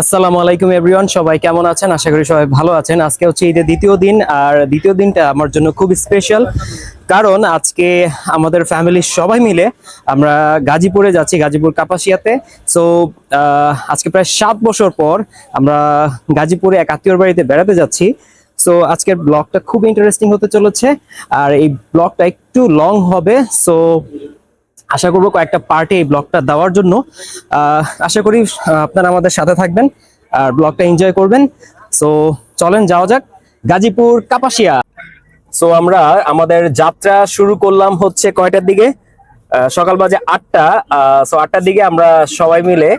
আসসালামু আলাইকুম এভরিওয়ান, সবাই কেমন আছেন? আশা করি সবাই ভালো আছেন। আজকে হচ্ছে ঈদের দ্বিতীয় দিন, আর দ্বিতীয় দিনটা আমার জন্য খুব স্পেশাল কারণ আজকে আমাদের ফ্যামিলির সবাই মিলে আমরা গাজীপুরে যাচ্ছি, গাজীপুর কাপাসিয়াতে। সো আজকে প্রায় সাত বছর পর আমরা গাজীপুরে এক আত্মীয়র বাড়িতে বেড়াতে যাচ্ছি। সো আজকের ব্লগটা খুব ইন্টারেস্টিং হতে চলেছে, আর এই ব্লগটা একটু লং হবে। সো আশা করব কয়েকটা পার্টে এই ব্লগটা দেওয়ার জন্য। আশা করি আপনারা আমাদের সাথে থাকবেন আর ব্লগটা এনজয় করবেন। সো চলেন, যাওয়া যাক। গাজীপুর, কাপাসিয়া। সো আমরা আমাদের যাত্রা শুরু করলাম হচ্ছে কয়টার দিকে? সকাল বাজে আটটা। সো আটটার দিকে আমরা সবাই মিলে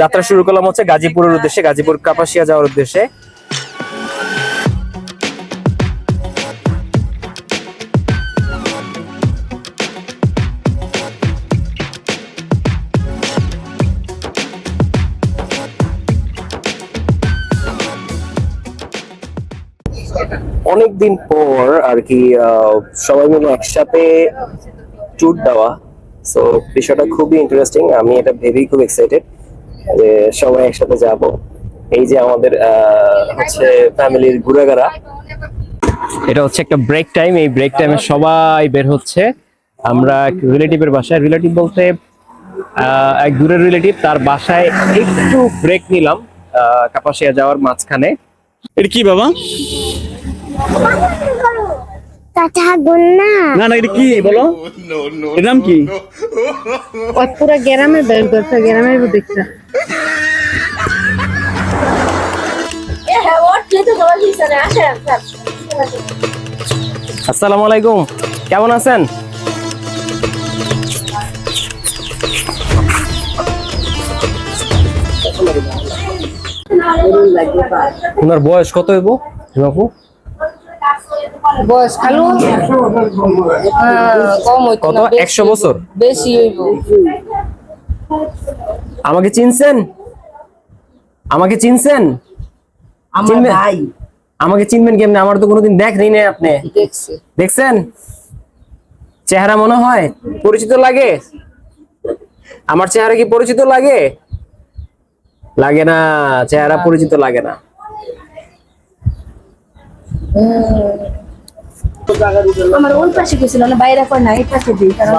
যাত্রা শুরু করলাম হচ্ছে গাজীপুরের উদ্দেশ্যে, গাজীপুর, কাপাসিয়া যাওয়ার উদ্দেশ্যে। অনেকদিন পর আর কি আহ, সবাই মিলে একসাথে ট্যুর দেওয়া। সো বিষয়টা খুবই ইন্টারেস্টিং আমি এটা ভেবেই খুব এক্সাইটেড যে সবাই একসাথে যাব। এই যে আমাদের আহ, হচ্ছে ফ্যামিলির ঘুরেগারা এটা হচ্ছে একটা ব্রেক টাইম এই ব্রেক টাইমে সবাই বের হচ্ছে। আমরা রিলেটিভের বাসায়। রিলেটিভ বলতে এক দূরের রিলেটিভ তার বাসায় একটু ব্রেক নিলাম আহ, কাপাসিয়া যাওয়ার মাঝখানে। এটা কি বাবা? কাঁচা গুন না না না এটা কি? বলো। এর নাম কি? পুরো গ্রামে বের করছে গ্রামের দেখছে। আসসালামু আলাইকুম। কেমন আছেন? ওনার বয়স কত হইব? বাপু বয়স খালু কম হইতো কত? একশো। বছর? বেশি হইব। আমাকে চিনছেন? আমাকে চিনছেন? চিনবেন? আমাকে চিনবেন কেমনে? আমার তো কোনোদিন দেখনি না আপনি। দেখছে। দেখছেন? চেহারা মনে হয় পরিচিত লাগে? আমার চেহারা কি পরিচিত লাগে? লাগে না চেহারা পরিচিত লাগে না। আমার ওই পাশে গেছিল না বাইরে কর না এই পাশে দিই কারণ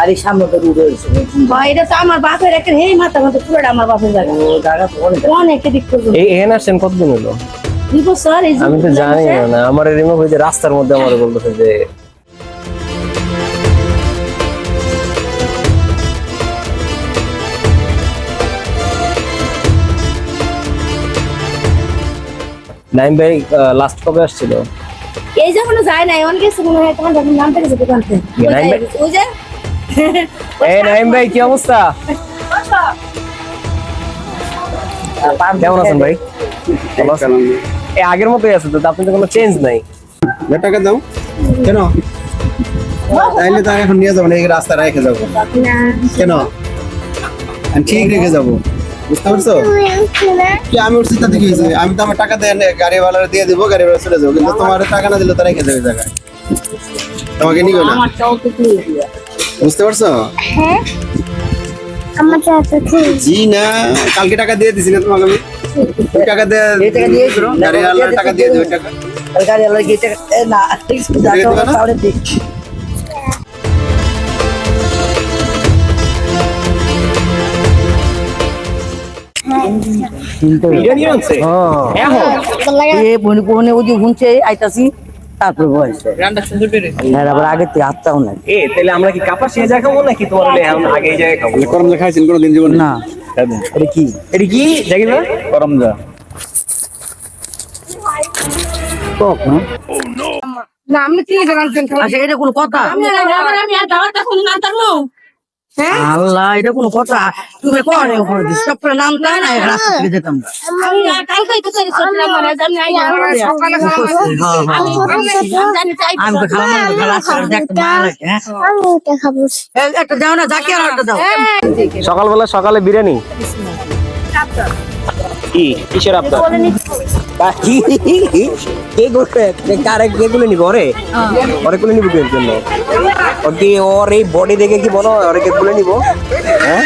আর এই সামনে তো রুট হয়েছে বাইরে তো আমার বাপের হেই মাথা মতো পুরোটা আমার বাপের জায়গা। ও জায়গা তো অনেক। অনেক দিক পর্যন্ত। এই এখানে আসছেন কতদিন হলো? দুই বছর এই আমি তো জানি না আমার হয়ে রাস্তার মধ্যে আমার বলতেছে যে নাইম ভাই লাস্ট কবে আসছিল? এই যে কোনো যায় নাই অনেক গেছে মনে হয় তোমার যখন নাম থেকে যেতে পারতে নাই ভাই? ওই যে। এই নাইম ভাই কি অবস্থা? কেমন আছেন ভাই? ভালো আছেন? এই আগের মতোই আছে তো আপনি তো কোনো চেঞ্জ নাই। টাকা দাও। কেন? তাইলে তো এখন নিয়ে যাব না এই রাস্তা রেখে যাব। কেন? আমি ঠিক রেখে যাব। বুঝতে পারছ? কি আমি উঠছি তাতে কি হয়েছে? আমি তো আমার টাকা দিয়ে গাড়িওয়ালার দিয়ে দিব গাড়িওয়ালা চলে যাব। কিন্তু তোমার টাকা না দিলে তো রেখে যাবে জায়গায়। তোমাকে নিবে না? বুঝতে পারছ? হ্যাঁ? জি না কালকে টাকা দিয়ে দিছি না তোমাকে আমি। টাকা দিয়ে টাকা দিয়ে দিবো? টাকা গাড়ি না না? নিয়ে আনছে? এখন এ বনি বনি ওই যে শুনছে আইতাছি তারপর বয়সে হ্যাঁ আবার আগে থেকে আত্মাও নাই। এ তাহলে আমরা কি কাপাসিয়া জায়গা খাব নাকি তোমার এখন আগে এই খাব? করম যে খাইছেন কোনোদিন জীবনে? না। এটা কি? এটা কি? জাকির ভাই? করম যা। টক না? না আমি তিন জন আচ্ছা এটা কোনো কথা? আমি আমি আর দাওয়াতটা কোন না তারলো আল্লাহ এটা কোনো কথা। তুমি নাম না রাস্তা থেকে যেতাম। হ্যাঁ, হ্যাঁ। হ্যাঁ। সকালবেলা সকালে বিরিয়ানি। কি কিসের আপনার কে করবে কারে কে গুলো নিব? ওরে? ওরে গুলো নিব কি জন্য। ওর ওর এই বডি দেখে কি ওরে কে গুলো নিব? হ্যাঁ?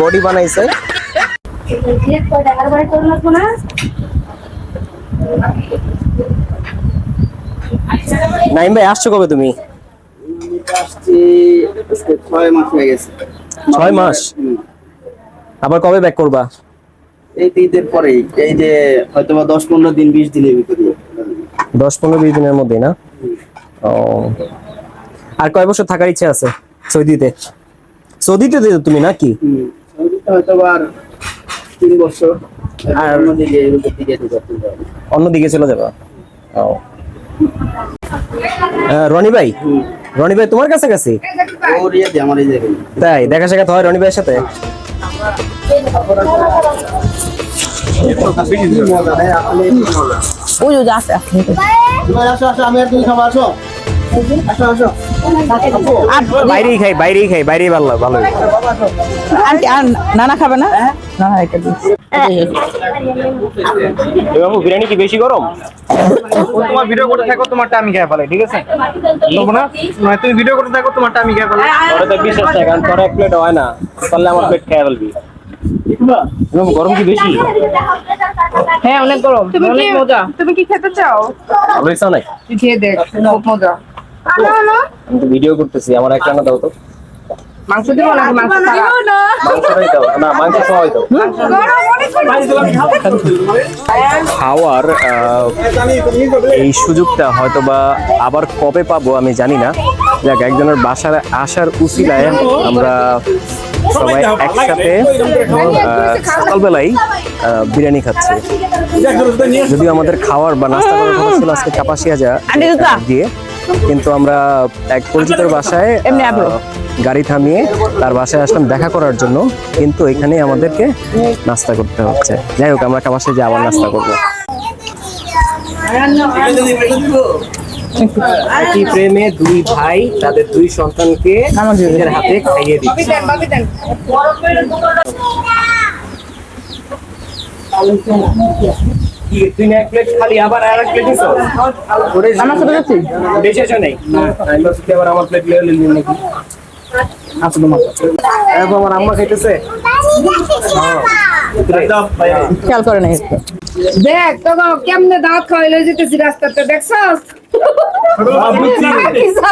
বডি বানাইছে। নাইম ভাই আসছো কবে তুমি? আসছি আজকে ছয় মাস হয়ে গেছে। ছয় মাস? আবার কবে ব্যাক করবা? এই ঈদের পরেই এই যে হয়তো বা দশ পনেরো দিন বিশ দিনের ভিতরে। দশ পনেরো বিশ দিনের মধ্যেই না? ও। আর কয় বছর থাকার ইচ্ছে আছে সৌদিতে? সৌদিতে তুমি নাকি? সৌদিতে হয়তো বা আর তিন বছর। আর অন্যদিকে চলে যাবা? ও। রনি ভাই? রনি ভাই তোমার কাছে জায়গায়। তাই দেখা সাক্ষাৎ হয় রনি ভাইয়ের সাথে? ওই এবার আসো আসো আমি আর তুমি খাব আসো আসো আসো। বাইরেই খাই বাইরেই খাই বাইরেই ভালো ভালো আন্টি আর নানা খাবে না? না এটা বাবু বিরিয়ানি কি বেশি গরম? তোমার ভিডিও করতে থাকো তোমারটা আমি খেয়ে ফেলাই ঠিক আছে? বলব না? মানে তুমি ভিডিও করতে থাকো তোমারটা আমি খেয়ে ফেলাই। ওটা তো বিশ্বাস নাই কারণ তোর এক প্লেট হয় না। তাহলে আমার প্লেট খেয়ে ফেলবি। গরম কি বেশি? হ্যাঁ অনেক গরম তুমি কি মজা। তুমি কি খেতে চাও? ভালো খেয়ে দেখ খুব মজা। আমি তো ভিডিও করতেছি আমার একটা না দাও তো। মাংস দিব নাকি মাংস ছাড়া? মাংসটাই দাও। না মাংস সবাই দাও। খাওয়ার এই সুযোগটা হয়তো বা আবার কবে পাবো আমি জানি না। যাক একজনের বাসার আসার উচিলায় আমরা সবাই একসাথে আহ, সকালবেলায় বিরিয়ানি খাচ্ছি। যদিও আমাদের খাওয়ার বা নাস্তা করার কথা ছিল আজকে কাপাসিয়া যা। দিয়ে। কিন্তু আমরা এক পরিচিতের বাসায়। গাড়ি থামিয়ে তার বাসায় আসলাম দেখা করার জন্য। কিন্তু এখানে আমাদেরকে নাস্তা করতে হচ্ছে। যাই হোক আমরা কাপাসিয়া যে আবার নাস্তা করব। একই প্রেমে দুই ভাই তাদের দুই সন্তানকে নিজের হাতে খাইয়ে দিচ্ছে। তুই না এক প্লেট খালি আবার আর এক প্লেট দিছো আমার সাথে যাচ্ছি বেশি আছে নাই আবার আমার প্লেট লিয়ে নিলি নাকি আচ্ছা তোমার আমার আম্মা খাইতেছে খেয়াল করে নাই দেখ তো কেমনে দাঁত খাওয়াইলে যেতেছি রাস্তাতে দেখছস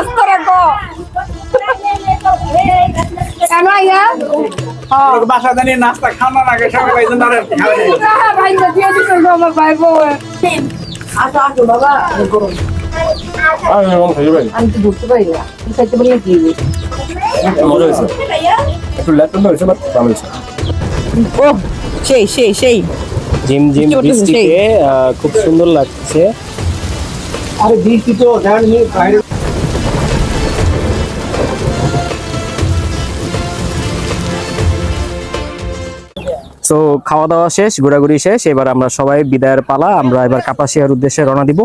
কি রাখো বাসা জানি নাস্তা খাওয়ানো আগে। ভাই দিয়ে দিতে আমার ভাই বউ। আসো আসো বাবা। আমি তো বুঝতে পারি না। খাইতে বললে কি হবে? মজা হয়েছে। একটু ল্যাপটপ হয়েছে বাট ভালো হয়েছে। ও সেই সেই সেই। জিম জিম বৃষ্টিতে খুব সুন্দর লাগছে। আরে বৃষ্টি তো জানি বাইরে তো খাওয়া দাওয়া শেষ ঘোরাঘুরি শেষ এবার আমরা সবাই বিদায়ের পালা আমরা এবার কাপাসিয়ার উদ্দেশ্যে রওনা দিব।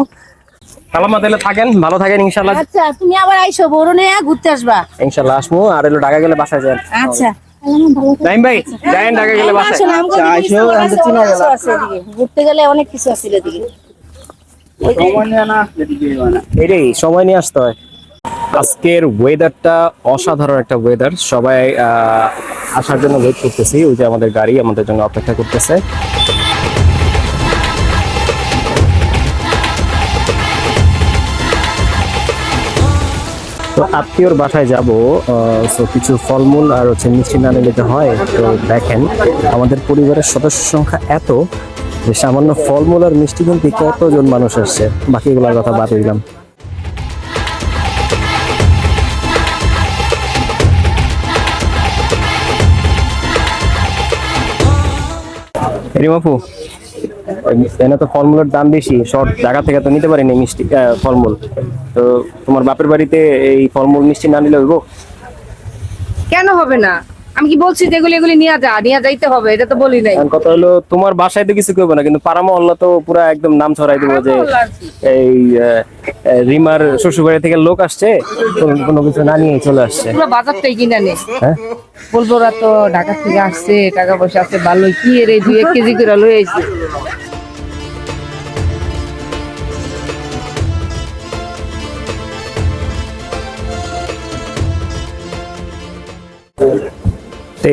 সালামা তাহলে থাকেন ভালো থাকেন ইনশাল্লাহ আচ্ছা তুমি আবার আইসো বড় নিয়ে ঘুরতে আসবা। আর এলো ঢাকা গেলে বাসায় যান। আচ্ছা। নাইম ভাই যায়েন ঢাকা গেলে বাসায়। আইসো, আমাদের চিনা গেল। কিছু আছে এদিকে। ঘুরতে গেলে অনেক কিছু আছে এদিকে। সময় নেয় না এদিকে না। এটাই সময় নিয়ে আসতে হয়। আজকের ওয়েদারটা অসাধারণ একটা ওয়েদার সবাই আসার জন্য ওয়েট করতেছি। ওই যে আমাদের গাড়ি আমাদের জন্য অপেক্ষা করতেছে। তো আত্মীয়র বাসায় যাব তো কিছু ফলমূল আর হচ্ছে মিষ্টি না নিলে হয়, তো দেখেন, আমাদের পরিবারের সদস্য সংখ্যা এত যে সামান্য ফলমূল আর মিষ্টি কিনতে কতজন মানুষ আসছে? বাকিগুলোর কথা বাদ দিলাম। রিমাপু এনে তো ফলমূলের দাম বেশি, শর্ট জায়গা থেকে তো নিতে পারিনি মিষ্টি ফলমূল। তো তোমার বাপের বাড়িতে এই ফলমূল মিষ্টি না নিলে হইব? কেন হবে না? আমি কি বলছি যেগুলি এগুলি নিয়ে যা নিয়ে যাইতে হবে এটা তো বলি নাই। কথা হলো তোমার বাসায় তো কিছু করবে না কিন্তু পাড়া মহল্লা তো পুরো একদম নাম ছড়াই দিব যে এই রিমার শ্বশুরবাড়ি থেকে লোক আসছে কোনো- কিছু না নিয়ে চলে আসছে। পুরো বাজারটাই কিনে নে। হ্যাঁ? বলব ওরা তো ঢাকা থেকে আসছে টাকা পয়সা আছে ভালোই। কি রে দুই এক কেজি করে লয়ে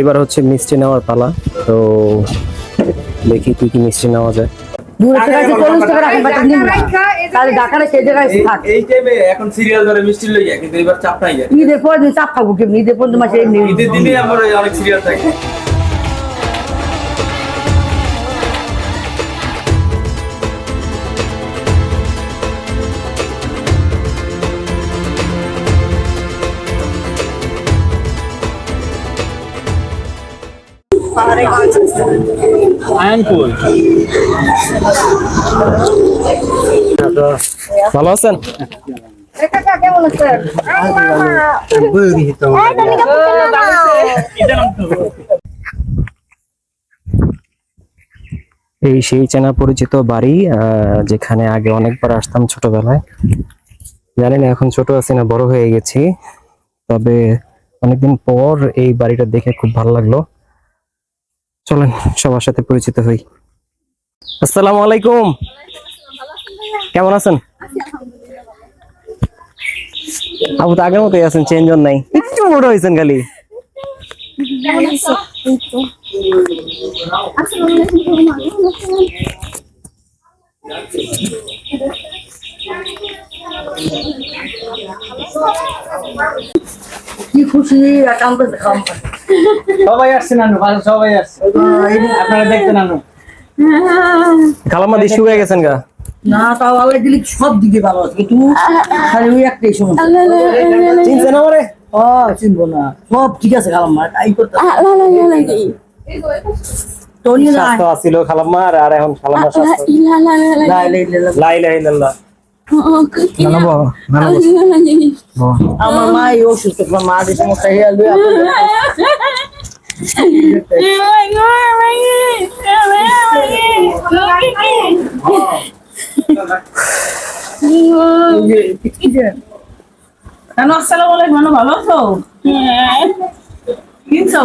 এবার হচ্ছে মিষ্টি নেওয়ার পালা। তো দেখি কি কি মিষ্টি নেওয়া যায়। চাপ খাব কেমনি ঈদের পর ঈদের দিনে আমার অনেক সিরিয়াল থাকে। ভালো আছেন? এই সেই চেনা পরিচিত বাড়ি আহ, যেখানে আগে অনেকবার আসতাম ছোটবেলায়। জানি না এখন ছোট আছি না বড় হয়ে গেছি। তবে অনেকদিন পর এই বাড়িটা দেখে খুব ভালো লাগল। চলেন, সবার সাথে পরিচিত হই। আসসালামু আলাইকুম। কেমন আছেন? আপু তো আগের মতোই আছেন চেঞ্জ নাই। একটু বড় হয়েছেন খালি। কি খুশি একান্ত সবাই আসছে নানু ভালো সবাই আসছে। আপনারা দেখতে নানু। খালাম্মা দিয়ে শুয়ে গেছেন গা। না তাও আল্লাহ দিলে সব দিকে ভালো আছে কিন্তু খালি ওই একটাই সমস্যা। চিনছেন আমারে? ও চিনবো না। সব ঠিক আছে খালাম মা তাই করতে তো নিয়ে যায় স্বাস্থ্য আছিল খালাম্মার আর এখন খালাম্মার স্বাস্থ্য। লাই লাই লাই লাই। লা ইলাহা ইল্লাল্লাহ আমার মা এই অসুস্থ তোমার মা যে সমস্যা হয়ে গেল কেন আসসালামু আলাইকুম মানু ভালো আছো কিনছো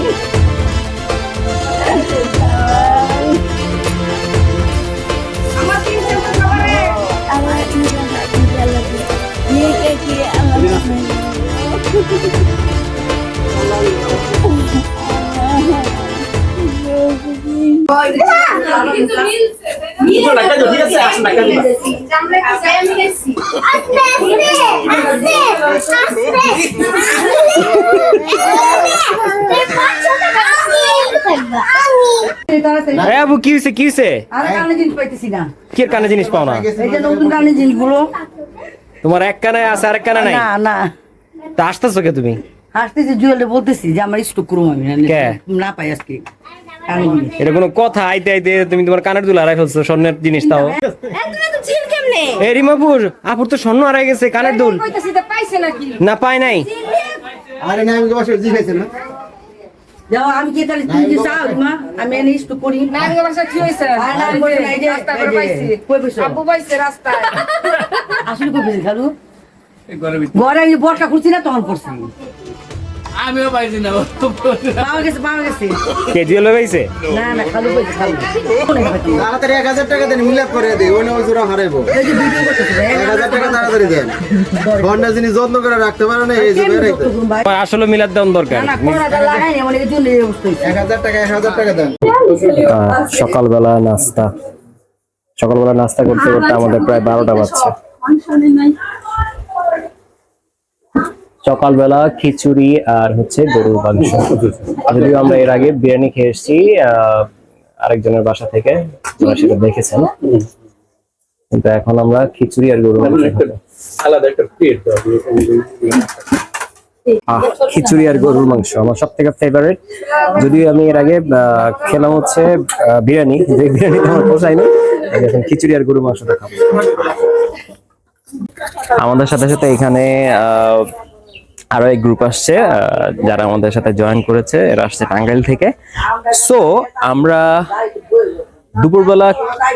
আছেন না ঠিক আছে আসুন দিবা এ আবু কি কি কানে জিনিস পাইতেছি কি কানে জিনিস পাও না? এই যে নতুন কানে জিনিসগুলো। তোমার এক কানে আছে আর কানে নাই? না না। তা আসতেছো কে তুমি? হাসতেছি জুয়েলে বলতেছি যে আমার স্টক করুম আমি না- পাই আজকে। এটা কোনো কথা আইতে আইতে তুমি তোমার কানের দুল হারাই ফেলছো স্বর্ণের জিনিস তাও। এ রিমাপুর আপুর তো স্বর্ণ হারাই গেছে কানের দুল। কইতাছি তো পাইছে নাকি? না পায় নাই। আরে না আমি তো বসে জিজ্ঞাসা না? যাও আমি কি তাহলে তুমি কি চাও মা? আমি এনে করি। না আমি বাসা কি হইছে আর না, বলি না, যে- রাস্তা করে পাইছি। কই পাইছো? আব্বু পাইছে রাস্তায়। আসলে কই পেয়েছি খালু? ঘরে বর্ষা করছি না তখন করছি আমিও পাইছি না পাওয়া গেছে পাওয়া গেছে। কে জুয়েল লাগাইছে না না খালু পাইছে খালু। তাড়াতাড়ি এক হাজার টাকা দেন মিলাপ করে দিই ওই জোড়া হারাইবো। এই যে ভিডিও করতেছে এক হাজার টাকা তাড়াতাড়ি দেন। ঘণ্টা জিনিস যত্ন করে রাখতে পারো না এই যে? আমার আসলে মিলাদ দেওয়ার দরকার। না না কোনাটা লাগাই না মানে এই জন্য এই অবস্থা হয়েছে। এক হাজার টাকা এক হাজার টাকা দেন। সকালবেলা নাস্তা। সকালবেলা নাস্তা করতে করতে আমাদের প্রায় বারোটা বাজছে। সকালবেলা খিচুড়ি আর হচ্ছে গরুর মাংস। যদিও আমরা এর আগে বিরিয়ানি খেয়ে এসেছি আরেকজনের বাসা থেকে সেটা দেখেছেন। কিন্তু এখন আমরা খিচুড়ি আর গরুর মাংস আলাদা একটা আহ, খিচুড়ি আর গরুর মাংস আমার সব থেকে ফেভারিট যদিও আমি এর আগে খেলাম হচ্ছে বিরিয়ানি যে বিরিয়ানি আমার পোষায়নি এখন খিচুড়ি আর গরুর মাংসটা খাব। আমাদের সাথে সাথে এখানে আহ, আরও এক গ্রুপ আসছে আহ, যারা আমাদের সাথে জয়েন করেছে এরা আসছে টাঙ্গাইল থেকে। সো আমরা দুপুরবেলা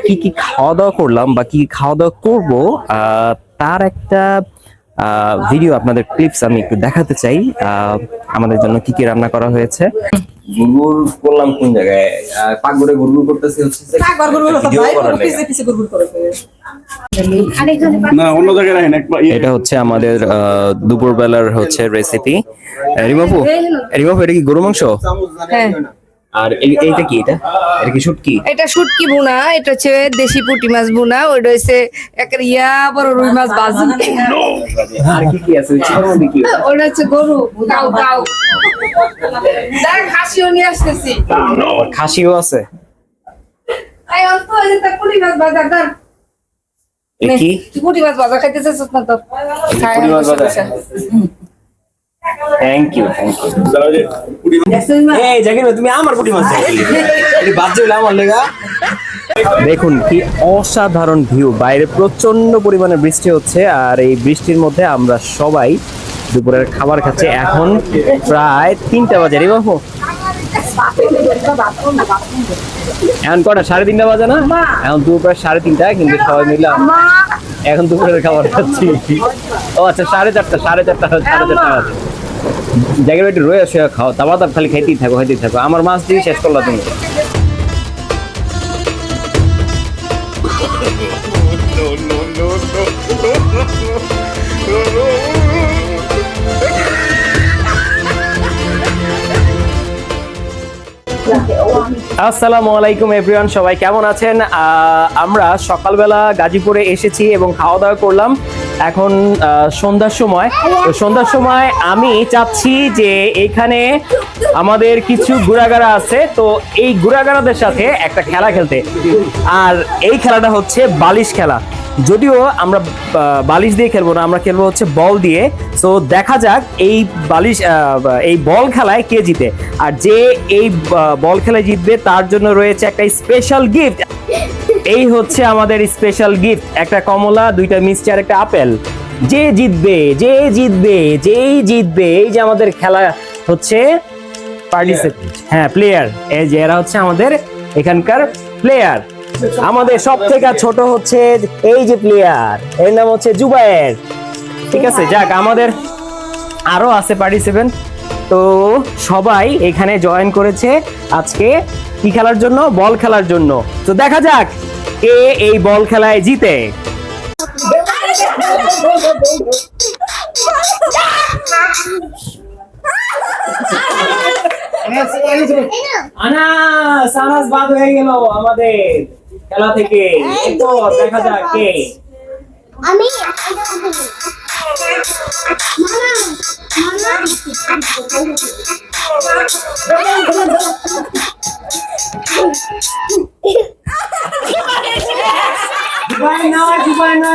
কি কি খাওয়া দাওয়া করলাম বা কি কি খাওয়া দাওয়া করব আহ, তার একটা ভিডিও আপনাদের ক্লিপস আমি একটু দেখাতে চাই আহ, আমাদের জন্য কি কি রান্না করা হয়েছে। গুড়গুড় করলাম কোন জায়গায়? পাকঘরে গুড়গুড় করতেছি হচ্ছে না অন্য জায়গায় রাখেন এটা হচ্ছে আমাদের আহ, দুপুরবেলার হচ্ছে রেসিপি রিমাপু রিমাপু এটা কি গরু মাংস? হ্যাঁ। আর এইটা কি এটা? এটা কি শুটকি? এটা শুটকি বুনা এটা হচ্ছে দেশি পুঁটি মাছ বুনা ওইটা হচ্ছে একটা ইয়া বড় রুই মাছ বাজি। আর কি কি আছে? ওটা হচ্ছে গরু কাউ কাউ দেখ হাসিও নিয়ে আসতেছি। খাসিও আছে। এই অল্প তা পুঁটি মাছ এ কি? তুই মাছ বাজার খাইতেছিস না তো? খাই মাছ বসে থ্যাংক ইউ থ্যাংক ইউ এই জাকির তুমি আমার পুঁটি মাছ এটা বাদ আমার লেগা। দেখুন কি অসাধারণ ভিউ বাইরে প্রচণ্ড পরিমাণে বৃষ্টি হচ্ছে আর এই বৃষ্টির মধ্যে আমরা সবাই দুপুরের খাবার খাচ্ছি। এখন প্রায় তিনটা বাজে। রে বাবু এখন কটা? সাড়ে তিনটা বাজে না? এখন দুপুর প্রায় সাড়ে তিনটা কিন্তু সবাই মিলে এখন দুপুরের খাবার খাচ্ছি। ও আচ্ছা সাড়ে চারটা সাড়ে চারটা সাড়ে চারটা বাজে। জায়গায় একটু রয়ে আসে খাও। তারপর তার খালি খাইতেই থাকো খাইতেই থাকো। আমার মাছ দিয়ে শেষ করল তুমি। আসসালামু আলাইকুম এভরিওয়ান, সবাই কেমন আছেন? আমরা সকালবেলা গাজীপুরে এসেছি এবং খাওয়া দাওয়া করলাম। এখন সন্ধ্যার সময়। তো সন্ধ্যার সময় আমি চাচ্ছি যে এখানে আমাদের কিছু গুড়াগাড়া আছে। তো এই গুড়াগাড়াদের সাথে একটা খেলা খেলতে। আর এই খেলাটা হচ্ছে বালিশ খেলা। যদিও আমরা বালিশ দিয়ে খেলব না আমরা খেলব হচ্ছে বল দিয়ে। তো দেখা যাক এই বালিশ এই বল খেলায় কে জিতে। আর যে এই বল খেলায় জিতবে তার জন্য রয়েছে একটা স্পেশাল গিফট এই হচ্ছে আমাদের স্পেশাল গিফট একটা কমলা দুইটা মিষ্টি আর একটা আপেল। যে জিতবে যে জিতবে যেই জিতবে এই যে আমাদের খেলা হচ্ছে পার্টিসিপেন্ট হ্যাঁ প্লেয়ার এই যে এরা হচ্ছে আমাদের এখানকার প্লেয়ার আমাদের সব থেকে ছোট হচ্ছে এই যে প্লেয়ার এর নাম হচ্ছে জুবায়ের ঠিক আছে যাক আমাদের আরও আছে পার্টিসিপেন্ট তো সবাই এখানে জয়েন করেছে আজকে কি খেলার জন্য বল খেলার জন্য তো দেখা যাক কে এই বল খেলায় জিতে আনাস আনাস বাদ হয়ে গেল আমাদের খেলা থেকে। তো দেখা যাক কে। আমি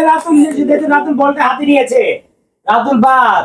রাতুল রাতুল বলটা হাতে নিয়েছে। রাতুল বাদ।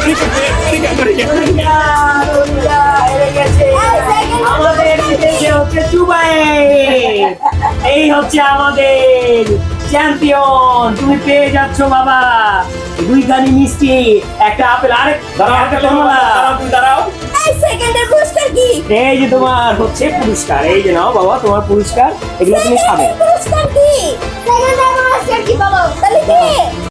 এই, হচ্ছে এই হচ্ছে আমাদের চ্যাম্পিয়ন তুমি পেয়ে যাচ্ছ বাবা। দুইখানি মিষ্টি একটা আপেল আরে দাঁড়াও একটা কমলা। দাঁড়াও এই সেকেন্ডের পুরস্কার কি? এই যে তোমার হচ্ছে পুরস্কার। এই যে নাও বাবা তোমার পুরস্কার। এগুলো তুমি খাবে। পুরস্কার কি? সেকেন্ডের পুরস্কার কি বলো তাহলে কি?